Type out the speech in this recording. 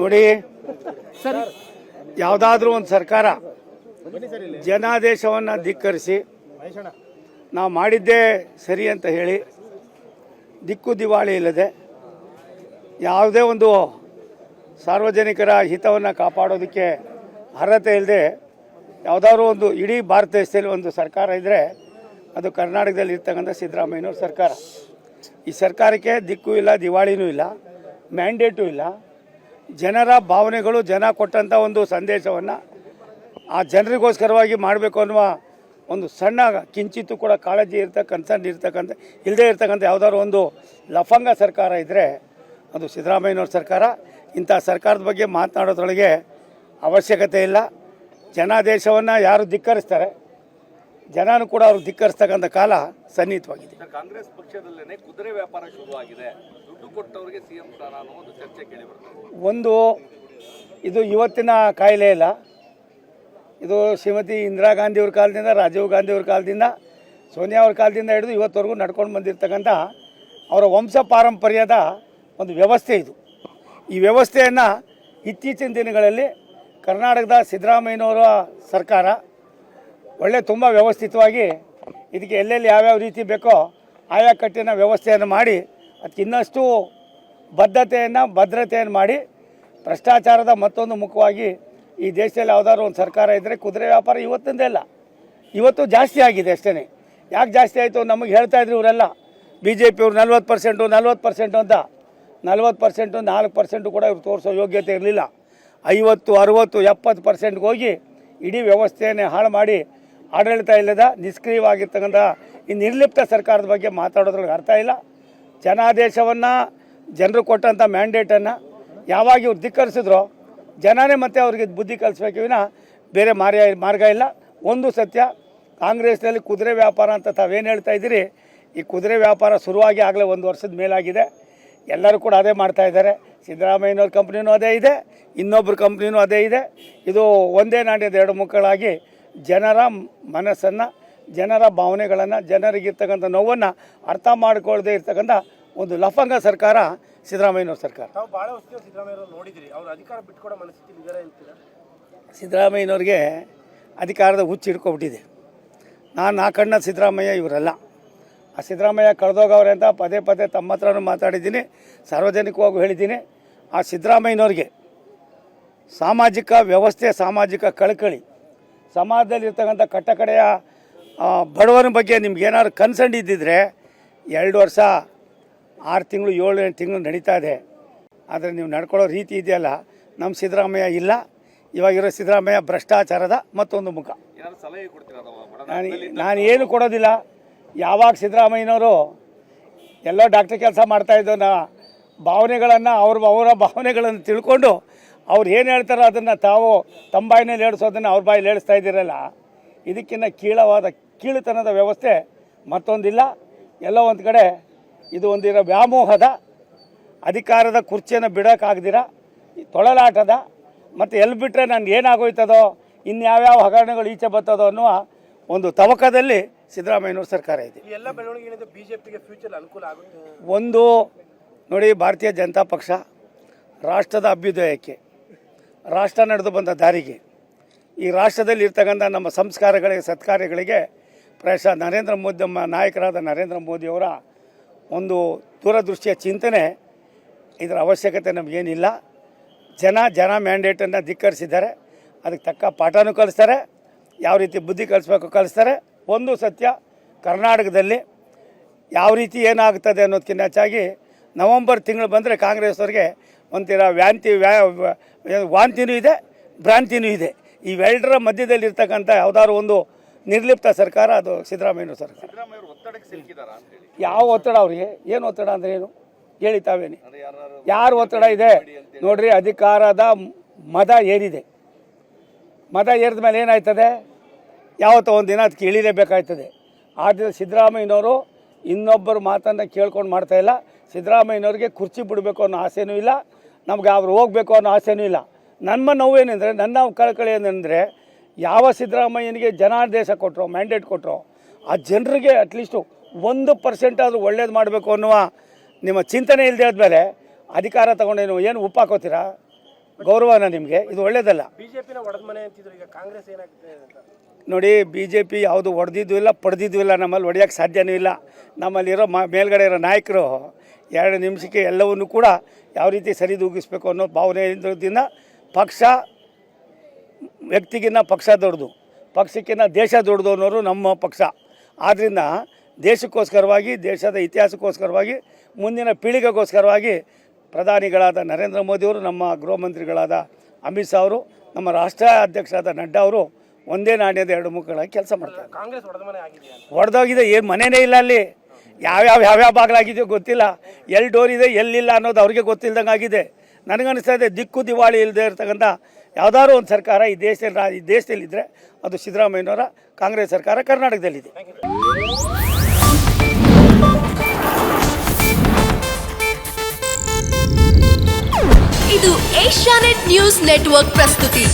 ನೋಡಿ. ಯಾವುದಾದ್ರೂ ಒಂದು ಸರ್ಕಾರ ಜನಾದೇಶವನ್ನ ಧಿಕ್ಕರಿಸಿ ನಾವು ಮಾಡಿದ್ದೇ ಸರಿ ಅಂತ ಹೇಳಿ ದಿಕ್ಕು ದಿವಾಳಿ ಇಲ್ಲದೆ ಯಾವುದೇ ಒಂದು ಸಾರ್ವಜನಿಕರ ಹಿತವನ್ನು ಕಾಪಾಡೋದಕ್ಕೆ ಅರ್ಹತೆ ಇಲ್ಲದೆ ಯಾವುದಾದ್ರೂ ಒಂದು ಇಡೀ ಭಾರತ ದೇಶದಲ್ಲಿ ಒಂದು ಸರ್ಕಾರ ಇದ್ದರೆ ಅದು ಕರ್ನಾಟಕದಲ್ಲಿ ಇರ್ತಕ್ಕಂಥ ಸಿದ್ದರಾಮಯ್ಯನವ್ರ ಸರ್ಕಾರ. ಈ ಸರ್ಕಾರಕ್ಕೆ ದಿಕ್ಕು ಇಲ್ಲ, ದಿವಾಳಿನೂ ಇಲ್ಲ ಮ್ಯಾಂಡೇಟು ಇಲ್ಲ. ಜನರ ಭಾವನೆಗಳು, ಜನ ಕೊಟ್ಟಂಥ ಒಂದು ಸಂದೇಶವನ್ನು ಆ ಜನರಿಗೋಸ್ಕರವಾಗಿ ಮಾಡಬೇಕು ಅನ್ನುವ ಒಂದು ಸಣ್ಣ ಕಿಂಚಿತ್ತು ಕೂಡ ಕಾಳಜಿ ಇರ್ತಕ್ಕಂಥ ಇರ್ತಕ್ಕಂಥ ಇಲ್ಲದೇ ಇರ್ತಕ್ಕಂಥ ಯಾವುದಾದ್ರು ಒಂದು ಲಫಂಗ ಸರ್ಕಾರ ಇದ್ದರೆ ಅದು ಸಿದ್ದರಾಮಯ್ಯನವ್ರ ಸರ್ಕಾರ. ಇಂಥ ಸರ್ಕಾರದ ಬಗ್ಗೆ ಮಾತನಾಡೋದ್ರೊಳಗೆ ಅವಶ್ಯಕತೆ ಇಲ್ಲ. ಜನಾದೇಶವನ್ನು ಯಾರು ಧಿಕ್ಕರಿಸ್ತಾರೆ? ಜನನೂ ಕೂಡ ಅವರು ಧಿಕ್ಕರಿಸ್ತಕ್ಕಂಥ ಕಾಲ ಸನ್ನಿಹಿತವಾಗಿದೆ. ಕಾಂಗ್ರೆಸ್ ಪಕ್ಷದಲ್ಲೇ ಕುದುರೆ ವ್ಯಾಪಾರ ಶುರುವಾಗಿದೆ. ಒಂದು ಒಂದು, ಇದು ಇವತ್ತಿನ ಕಾಯಿಲೆ ಇಲ್ಲ. ಇದು ಶ್ರೀಮತಿ ಇಂದಿರಾ ಗಾಂಧಿಯವ್ರ ಕಾಲದಿಂದ, ರಾಜೀವ್ ಗಾಂಧಿಯವ್ರ ಕಾಲದಿಂದ, ಸೋನಿಯಾ ಅವ್ರ ಕಾಲದಿಂದ ಹಿಡಿದು ಇವತ್ತವರೆಗೂ ನಡ್ಕೊಂಡು ಬಂದಿರತಕ್ಕಂಥ ಅವರ ವಂಶ ಪಾರಂಪರ್ಯದ ಒಂದು ವ್ಯವಸ್ಥೆ ಇದು. ಈ ವ್ಯವಸ್ಥೆಯನ್ನು ಇತ್ತೀಚಿನ ದಿನಗಳಲ್ಲಿ ಕರ್ನಾಟಕದ ಸಿದ್ದರಾಮಯ್ಯನವರ ಸರ್ಕಾರ ಒಳ್ಳೆ ತುಂಬ ವ್ಯವಸ್ಥಿತವಾಗಿ ಇದಕ್ಕೆ ಎಲ್ಲೆಲ್ಲಿ ಯಾವ್ಯಾವ ರೀತಿ ಬೇಕೋ ಆಯಾ ಕಟ್ಟಿನ ವ್ಯವಸ್ಥೆಯನ್ನು ಮಾಡಿ ಅದಕ್ಕೆ ಇನ್ನಷ್ಟು ಬದ್ಧತೆಯನ್ನು, ಭದ್ರತೆಯನ್ನು ಮಾಡಿ ಭ್ರಷ್ಟಾಚಾರದ ಮತ್ತೊಂದು ಮುಖವಾಗಿ ಈ ದೇಶದಲ್ಲಿ ಯಾವುದಾದ್ರು ಒಂದು ಸರ್ಕಾರ ಇದ್ದರೆ ಕುದುರೆ ವ್ಯಾಪಾರ ಇವತ್ತಿಂದ ಇಲ್ಲ. ಇವತ್ತು ಜಾಸ್ತಿ ಆಗಿದೆ ಅಷ್ಟೇ ಯಾಕೆ ಜಾಸ್ತಿ ಆಯಿತು? ನಮಗೆ ಹೇಳ್ತಾ ಇದ್ರು ಇವರೆಲ್ಲ ಬಿ ಜೆ ಪಿಯವ್ರು ನಲ್ವತ್ತು ಪರ್ಸೆಂಟು ನಲ್ವತ್ತು ಪರ್ಸೆಂಟು ಅಂತ. ನಲ್ವತ್ತು ಪರ್ಸೆಂಟು, ನಾಲ್ಕು ಪರ್ಸೆಂಟು ಕೂಡ ಇವ್ರು ತೋರಿಸೋ ಯೋಗ್ಯತೆ ಇರಲಿಲ್ಲ. ಐವತ್ತು, ಅರುವತ್ತು, ಎಪ್ಪತ್ತು ಪರ್ಸೆಂಟ್ಗೆ ಹೋಗಿ ಇಡೀ ವ್ಯವಸ್ಥೆಯನ್ನೇ ಹಾಳು ಮಾಡಿ ಆಡಳಿತ ಇಲ್ಲದ ನಿಷ್ಕ್ರಿಯವಾಗಿರ್ತಕ್ಕಂಥ ಈ ನಿರ್ಲಿಪ್ತ ಸರ್ಕಾರದ ಬಗ್ಗೆ ಮಾತಾಡೋದ್ರೊಳಗೆ ಅರ್ಥ ಇಲ್ಲ. ಜನಾದೇಶವನ್ನು ಜನರು ಕೊಟ್ಟಂಥ ಮ್ಯಾಂಡೇಟನ್ನು ಯಾವಾಗ ಇವ್ರು ಧಿಕ್ಕರಿಸಿದ್ರೋ ಜನನೇ ಮತ್ತೆ ಅವ್ರಿಗೆ ಬುದ್ಧಿ ಕಲಿಸ್ಬೇಕು ವಿನ ಬೇರೆ ಮಾರ್ಯ ಮಾರ್ಗ ಇಲ್ಲ. ಒಂದು ಸತ್ಯ, ಕಾಂಗ್ರೆಸ್ನಲ್ಲಿ ಕುದುರೆ ವ್ಯಾಪಾರ ಅಂತ ತಾವೇನು ಹೇಳ್ತಾ ಇದ್ದೀರಿ? ಈ ಕುದುರೆ ವ್ಯಾಪಾರ ಶುರುವಾಗಿ ಆಗಲೇ ಒಂದು ವರ್ಷದ ಮೇಲಾಗಿದೆ. ಎಲ್ಲರೂ ಕೂಡ ಅದೇ ಮಾಡ್ತಾ ಇದ್ದಾರೆ. ಸಿದ್ದರಾಮಯ್ಯನವ್ರ ಕಂಪ್ನಿನೂ ಅದೇ ಇದೆ. ಇನ್ನೊಬ್ಬರ ಕಂಪ್ನಿನೂ ಅದೇ ಇದೆ. ಇದು ಒಂದೇ ನಾಣ್ಯದ ಎರಡು ಮುಕ್ಕಳಾಗಿ ಜನರ ಮನಸ್ಸನ್ನು ಜನರ ಭಾವನೆಗಳನ್ನು ಜನರಿಗಿರ್ತಕ್ಕಂಥ ನೋವನ್ನು ಅರ್ಥ ಮಾಡಿಕೊಳ್ಳದೆ ಇರ್ತಕ್ಕಂಥ ಒಂದು ಲಫಂಗ ಸರ್ಕಾರ ಸಿದ್ದರಾಮಯ್ಯನವ್ರ ಸರ್ಕಾರ. ತಾವು ಬಹಳ ವರ್ಷ ಸಿದ್ದರಾಮಯ್ಯ ಅವರು ನೋಡಿದಿರಿ. ಅವ್ರ ಅಧಿಕಾರ ಬಿಟ್ಕೊಡೋ ಮನಸ್ಥಿತಿ ಇದ್ದಾರೆ ಅಂತೀರಾ? ಸಿದ್ದರಾಮಯ್ಯನವ್ರಿಗೆ ಅಧಿಕಾರದ ಹುಚ್ಚು ಹಿಡ್ಕೊಬಿಟ್ಟಿದೆ. ನಾನು ಆ ಕಣ್ಣ ಸಿದ್ದರಾಮಯ್ಯ ಇವರಲ್ಲ. ಆ ಸಿದ್ದರಾಮಯ್ಯ ಕಳೆದೋಗವ್ರೆ ಅಂತ ಪದೇ ಪದೇ ತಮ್ಮ ಹತ್ರನೂ ಮಾತಾಡಿದ್ದೀನಿ ಸಾರ್ವಜನಿಕವಾಗೂ ಹೇಳಿದ್ದೀನಿ. ಆ ಸಿದ್ದರಾಮಯ್ಯನವ್ರಿಗೆ ಸಾಮಾಜಿಕ ವ್ಯವಸ್ಥೆ ಸಾಮಾಜಿಕ ಕಳಕಳಿ ಸಮಾಜದಲ್ಲಿರ್ತಕ್ಕಂಥ ಕಟ್ಟಕಡೆಯ ಬಡವರ ಬಗ್ಗೆ ನಿಮ್ಗೆ ಏನಾದ್ರು ಇದ್ದಿದ್ರೆ ಎರಡು ವರ್ಷ ಆರು ತಿಂಗಳು ಏಳು ಎಂಟು ತಿಂಗಳು ನಡೀತಾ ಇದೆ. ಆದರೆ ನೀವು ನಡ್ಕೊಳ್ಳೋ ರೀತಿ ಇದೆಯಲ್ಲ ನಮ್ಮ ಸಿದ್ದರಾಮಯ್ಯ ಇಲ್ಲ. ಇವಾಗಿರೋ ಸಿದ್ದರಾಮಯ್ಯ ಭ್ರಷ್ಟಾಚಾರದ ಮತ್ತೊಂದು ಮುಖ. ನಾನು ನಾನು ಏನು ಕೊಡೋದಿಲ್ಲ. ಯಾವಾಗ ಸಿದ್ದರಾಮಯ್ಯನವರು ಎಲ್ಲ ಡಾಕ್ಟರ್ ಕೆಲಸ ಮಾಡ್ತಾಯಿದ್ದೋ ನಾ ಭಾವನೆಗಳನ್ನು ಅವ್ರ ಅವರ ಭಾವನೆಗಳನ್ನು ತಿಳ್ಕೊಂಡು ಅವ್ರು ಏನು ಹೇಳ್ತಾರೋ ಅದನ್ನು ತಾವು ತಮ್ಮ ಬಾಯಿನಲ್ಲಿ ಹೇಳಿಸೋದನ್ನು ಅವ್ರ ಬಾಯಲ್ಲಿ ಹೇಳಿಸ್ತಾ ಇದ್ದೀರಲ್ಲ ಇದಕ್ಕಿಂತ ಕೀಳವಾದ ಕೀಳುತನದ ವ್ಯವಸ್ಥೆ ಮತ್ತೊಂದಿಲ್ಲ. ಎಲ್ಲೋ ಒಂದು ಕಡೆ ಇದು ಒಂದಿರೋ ವ್ಯಾಮೋಹದ ಅಧಿಕಾರದ ಕುರ್ಚಿಯನ್ನು ಬಿಡೋಕ್ಕಾಗ್ದಿರ ತೊಳಲಾಟದ. ಮತ್ತು ಎಲ್ಲಿ ಬಿಟ್ಟರೆ ನಾನು ಏನಾಗೋಯ್ತದೋ ಇನ್ಯಾವ್ಯಾವ ಹಗರಣಗಳು ಈಚೆ ಬರ್ತದೋ ಅನ್ನುವ ಒಂದು ತವಕದಲ್ಲಿ ಸಿದ್ದರಾಮಯ್ಯನವ್ರ ಸರ್ಕಾರ ಇದೆ. ಎಲ್ಲ ಬೆಳವಣಿಗೆ ಬಿ ಜೆ ಬಿಜೆಪಿಗೆ ಫ್ಯೂಚರ್ ಅನುಕೂಲ ಆಗುತ್ತೆ? ಒಂದು ನೋಡಿ ಭಾರತೀಯ ಜನತಾ ಪಕ್ಷ ರಾಷ್ಟ್ರದ ಅಭ್ಯುದಯಕ್ಕೆ ರಾಷ್ಟ್ರ ನಡೆದು ಬಂದ ದಾರಿಗೆ ಈ ರಾಷ್ಟ್ರದಲ್ಲಿ ಇರ್ತಕ್ಕಂಥ ನಮ್ಮ ಸಂಸ್ಕಾರಗಳಿಗೆ ಸತ್ಕಾರ್ಯಗಳಿಗೆ ಪ್ರಾಯಶಃ ನರೇಂದ್ರ ಮೋದಿಮ್ಮ ನಾಯಕರಾದ ನರೇಂದ್ರ ಮೋದಿಯವರ ಒಂದು ದೂರದೃಷ್ಟಿಯ ಚಿಂತನೆ ಇದರ ಅವಶ್ಯಕತೆ ನಮಗೇನಿಲ್ಲ ಜನ ಜನ ಮ್ಯಾಂಡೇಟನ್ನು ಧಿಕ್ಕರಿಸಿದ್ದಾರೆ. ಅದಕ್ಕೆ ತಕ್ಕ ಪಾಠನೂ ಕಲಿಸ್ತಾರೆ. ಯಾವ ರೀತಿ ಬುದ್ಧಿ ಕಲಿಸ್ಬೇಕು ಕಲಿಸ್ತಾರೆ. ಒಂದು ಸತ್ಯ, ಕರ್ನಾಟಕದಲ್ಲಿ ಯಾವ ರೀತಿ ಏನಾಗ್ತದೆ ಅನ್ನೋದಕ್ಕಿಂತ ಹೆಚ್ಚಾಗಿ ನವಂಬರ್ ತಿಂಗಳು ಬಂದರೆ ಕಾಂಗ್ರೆಸ್ನವ್ರಿಗೆ ಒಂಥರ ವ್ಯಾಂತಿ, ವ್ಯಾ ವಾಂತಿನೂ ಇದೆ, ಭ್ರಾಂತಿನೂ ಇದೆ. ಇವೆರಡರ ಮಧ್ಯದಲ್ಲಿ ಇರ್ತಕ್ಕಂಥ ಯಾವುದಾದ್ರು ಒಂದು ನಿರ್ಲಿಪ್ತ ಸರ್ಕಾರ ಅದು ಸಿದ್ದರಾಮಯ್ಯ ಸರ್ಕಾರ. ಯಾವ ಒತ್ತಡ ಅವ್ರಿಗೆ? ಏನು ಒತ್ತಡ ಅಂದ್ರೆ ಏನು? ಹೇಳಿ ತಾವೇನೆ. ಯಾರು ಒತ್ತಡ ಇದೆ? ನೋಡ್ರಿ ಅಧಿಕಾರದ ಮದ ಏರಿದೆ. ಮದ ಏರಿದ ಮೇಲೆ ಏನಾಯ್ತದೆ? ಯಾವತ್ತೋ ಒಂದು ದಿನ ಅದಕ್ಕೆ ಇಳಿಲೇಬೇಕಾಯ್ತದೆ ಆದ್ರೆ ಸಿದ್ದರಾಮಯ್ಯನವರು ಇನ್ನೊಬ್ಬರ ಮಾತನ್ನು ಕೇಳ್ಕೊಂಡು ಮಾಡ್ತಾ ಇಲ್ಲ. ಸಿದ್ದರಾಮಯ್ಯನವ್ರಿಗೆ ಕುರ್ಚಿ ಬಿಡಬೇಕು ಅನ್ನೋ ಆಸೆನೂ ಇಲ್ಲ. ನಮ್ಗೆ ಅವ್ರು ಹೋಗಬೇಕು ಅನ್ನೋ ಆಸೆನೂ ಇಲ್ಲ. ನಮ್ಮ ನೋವೇನೆಂದರೆ ನನ್ನ ಕಳಕಳಿ ಏನಂದರೆ ಯಾವ ಸಿದ್ದರಾಮಯ್ಯನಿಗೆ ಜನಾದೇಶ ಕೊಟ್ಟರು ಮ್ಯಾಂಡೇಟ್ ಕೊಟ್ಟರು ಆ ಜನರಿಗೆ ಅಟ್ಲೀಸ್ಟು ಒಂದು ಪರ್ಸೆಂಟ್ ಆದರೂ ಒಳ್ಳೇದು ಮಾಡಬೇಕು ಅನ್ನುವ ನಿಮ್ಮ ಚಿಂತನೆ ಇಲ್ಲದೆ ಆದಮೇಲೆ ಅಧಿಕಾರ ತಗೊಂಡೇನು ಏನು ಉಪ್ಪು ಹಾಕೋತೀರಾ? ಗೌರವನ ನಿಮಗೆ ಇದು ಒಳ್ಳೇದಲ್ಲ. ಬಿಜೆಪಿನ ಒಡೆದ ಮನೆ ಅಂತಿದ್ರು ಈಗ ಕಾಂಗ್ರೆಸ್ ಏನಾಗ್ತದೆ ಅಂತ? ನೋಡಿ ಬಿ ಜೆ ಪಿ ಯಾವುದು ಹೊಡೆದಿದ್ದು ಇಲ್ಲ ಪಡೆದಿದ್ದು ಇಲ್ಲ ನಮ್ಮಲ್ಲಿ ಹೊಡೆಯೋಕ್ಕೆ ಸಾಧ್ಯನೂ ಇಲ್ಲ. ನಮ್ಮಲ್ಲಿರೋ ಮ ಮೇಲ್ಗಡೆ ಇರೋ ನಾಯಕರು ಎರಡು ನಿಮಿಷಕ್ಕೆ ಎಲ್ಲವನ್ನೂ ಕೂಡ ಯಾವ ರೀತಿ ಸರಿದೂಗಿಸ್ಬೇಕು ಅನ್ನೋ ಭಾವನೆಯಿಂದ ಪಕ್ಷ ವ್ಯಕ್ತಿಗಿನ್ನ ಪಕ್ಷ ದೊಡ್ಡದು ಪಕ್ಷಕ್ಕಿಂತ ದೇಶ ದೊಡ್ಡದು ಅನ್ನೋರು ನಮ್ಮ ಪಕ್ಷ. ಆದ್ದರಿಂದ ದೇಶಕ್ಕೋಸ್ಕರವಾಗಿ ದೇಶದ ಇತಿಹಾಸಕ್ಕೋಸ್ಕರವಾಗಿ ಮುಂದಿನ ಪೀಳಿಗೆಗೋಸ್ಕರವಾಗಿ ಪ್ರಧಾನಿಗಳಾದ ನರೇಂದ್ರ ಮೋದಿಯವರು ನಮ್ಮ ಗೃಹ ಮಂತ್ರಿಗಳಾದ ಅಮಿತ್ ಶಾ ಅವರು ನಮ್ಮ ರಾಷ್ಟ್ರ ಅಧ್ಯಕ್ಷರಾದ ನಡ್ಡಾ ಅವರು ಒಂದೇ ನಾಣ್ಯದ ಎರಡು ಮುಖಗಳಾಗಿ ಕೆಲಸ ಮಾಡ್ತಾರೆ. ಕಾಂಗ್ರೆಸ್ ಹೊಡೆದೋಗಿದೆ ಏನು ಮನೆಯೇ ಇಲ್ಲ ಅಲ್ಲಿ. ಯಾವ್ಯಾವ ಯಾವ್ಯಾವ ಬಾಗಿಲಾಗಿದೆಯೋ ಗೊತ್ತಿಲ್ಲ. ಎಲ್ಲಿ ಡೋರ್ ಇದೆ ಎಲ್ಲಿಲ್ಲ ಅನ್ನೋದು ಅವ್ರಿಗೆ ಗೊತ್ತಿಲ್ದಂಗೆ ಆಗಿದೆ ನನಗನ್ನಿಸ್ತಾ ಇದೆ ದಿಕ್ಕು ದಿವಾಳಿ ಇಲ್ಲದೆ ಇರ್ತಕ್ಕಂಥ ಯಾವ್ದಾದ್ರು ಒಂದು ಸರ್ಕಾರ ಈ ದೇಶದಲ್ಲಿ ಈ ದೇಶದಲ್ಲಿದ್ದರೆ ಅದು ಸಿದ್ದರಾಮಯ್ಯನವರ ಕಾಂಗ್ರೆಸ್ ಸರ್ಕಾರ ಕರ್ನಾಟಕದಲ್ಲಿದೆ. ಇದು ಏಷ್ಯಾನೆಟ್ ನ್ಯೂಸ್ ನೆಟ್ವರ್ಕ್ ಪ್ರಸ್ತುತಿ.